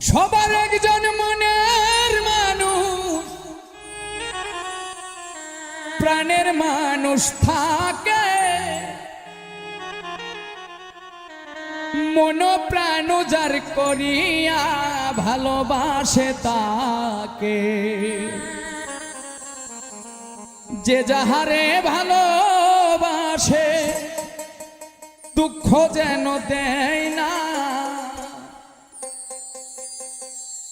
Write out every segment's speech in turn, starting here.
সবার একজন মনের মানুষ। প্রাণের মানুষ থাকে। মন প্রাণ যার করিয়া ভালোবাসে তাকে। যে যাহারে ভালোবাসে, দুঃখ যেন দেয় না।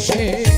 সে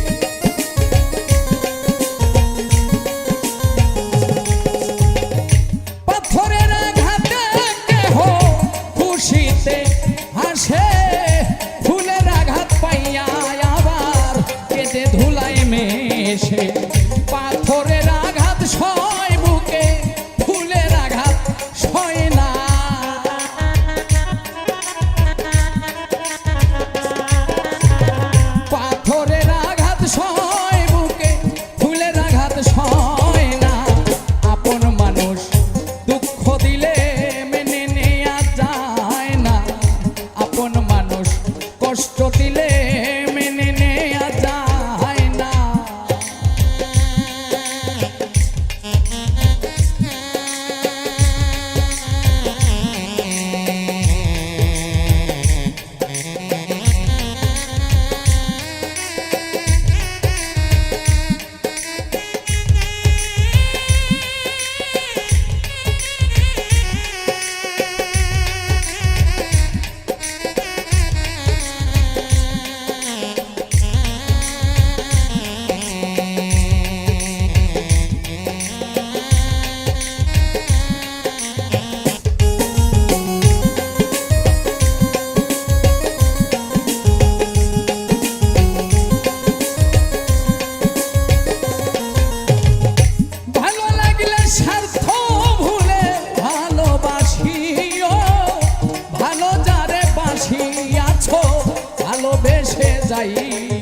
aí.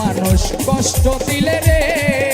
মানুষ কষ্ট দিলে রে।